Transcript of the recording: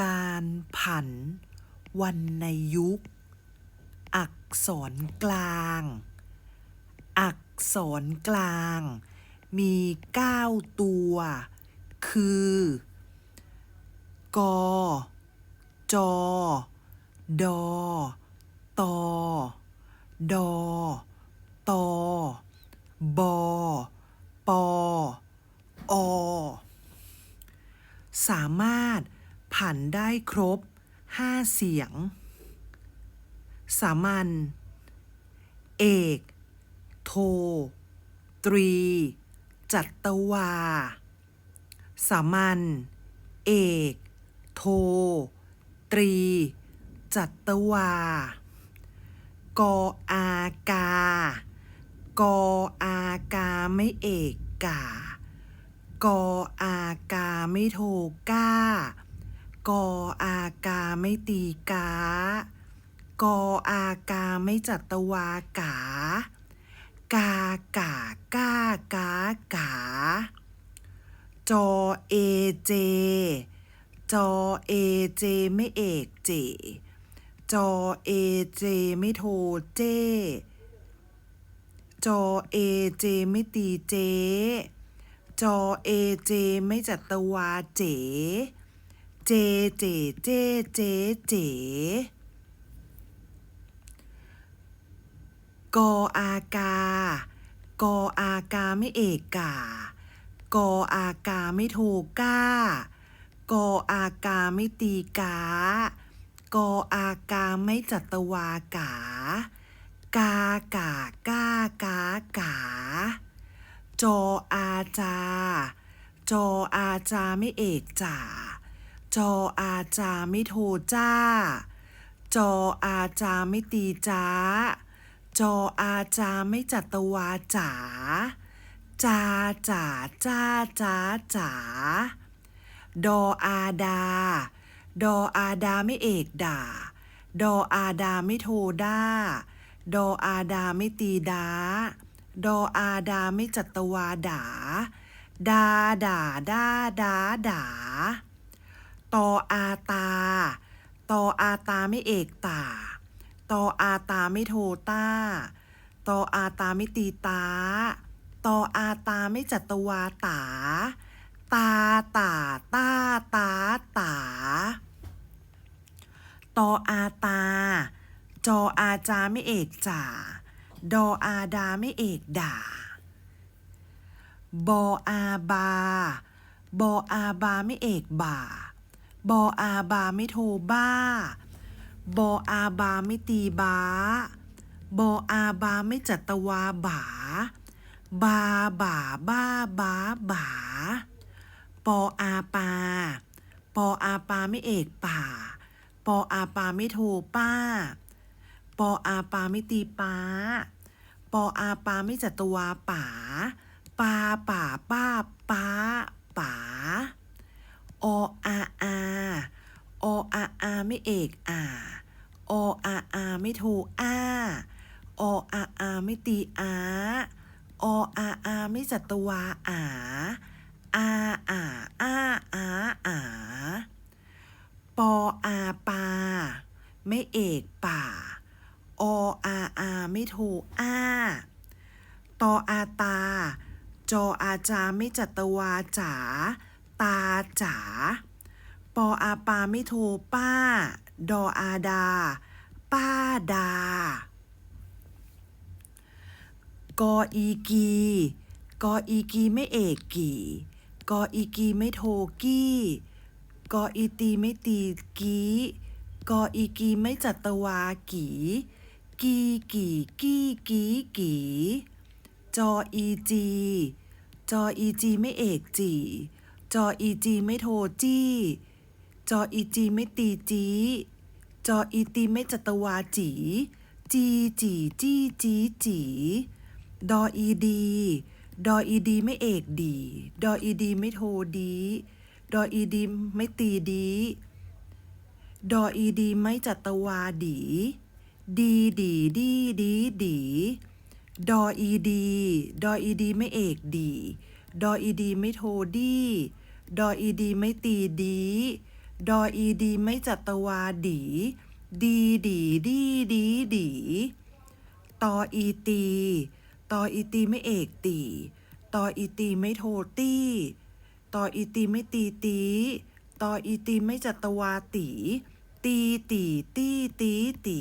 การผันวรรณยุกต์ อักษรกลาง อักษรกลาง มีเก้าตัว คือ กจดตดตบปอ สามารถ ผันได้ครบห้าเสียง สามัญ เอก โท ตรี จัตวา สามัญ เอก โท ตรี จัตวา กออากา กออากาไม่เอกกากอากาไม่โทก้า กออากาไม่ตีกากออากาไม่จัตวากากากากากากาจอเอเจ จอเอเจไม่เอกเจ จอเอเจไม่โทเจ จอเอเจไม่ตีเจ จอเอเจไม่จัตวาเจ เจเจเจเจเจกออากากออากาไม่เอกกากออากาไม่โทก้ากออากาไม่ตีกากออากาไม่จัตวากากากากากากาจออาจา จออาจาไม่เอกจ่า จออาจาไม่โทจ้า จออาจาไม่ตีจ้า จออาจาไม่จัตวาจ๋าจาจ๋าจ้าจ้าจ๋าดออาดา ดออาดาไม่เอกด่า ดออาดาไม่โทด้า ดออาดาไม่ตีดา ดออาดาไม่จัตวาด่าดาด่าด้าดาด่า ตออาตา ตออาตาไม่เอกตา ตออาตาไม่โทต้า ตออาตาไม่ตีตา ตออาตาไม่จัตวาตา ตาตาตาตาตา ตออาตา จออาจาไม่เอกจ่า ดออาดาไม่เอกด่า บออาบาบออาบาไม่เอกบ่า บออาบาไม่โทบ้า บออาบาไม่ตีบ้า บออาบาไม่จัตวาบ่าบาบ่าบ้าบ้าบ่าปออาปา ปออาปาไม่เอกป่า ปออาปาไม่โทป้า ปออาปาไม่ตีป้า ปออาปาไม่จัตวาป๋าปาป่าป้าป้าป๋าออา อาไม่เอกอ่าโออาอาไม่โทอ้าออาอาไม่ตีอาโออาอาไม่จัตวาอาอาอาอาอาอาปออาปา ไม่เอกป่าโออาอาไม่โทอ้าตออาตา จออาจาไม่จัตวาจ๋าตาจ๋า ปออาปาไม่โทป้า ดออาดา ป้าดากออีกีกออีกีไม่เอกกีกออีกีไม่โทกี้กออีตีไม่ตีกีกออีกีไม่จัตวากีกีกีกีกีกีจออีจีจออีจีไม่เอกจีจออีจีไม่โทจี้ จออีจีไม่ตีจี จออีตีไม่จัตวาจี จีจีจี้จีจี ดออีดี ดออีดีไม่เอกดี ดออีดีไม่โทดี ดออีดีไม่ตีดี ดออีดีไม่จัตวาดี ดีดีดีดีดี ดออีดี ดออีดีไม่เอกดี ดออีดีไม่โทดี ดออีดีไม่ตีดี ดออีดี ไม่จัตวาดี ดีดีดีดีดีตออีตีตออีตีไม่เอกตีตออีตีไม่โทตี้ตออีตีไม่ตีตีตออีตีไม่จัตวาตีตีตีตีตีตี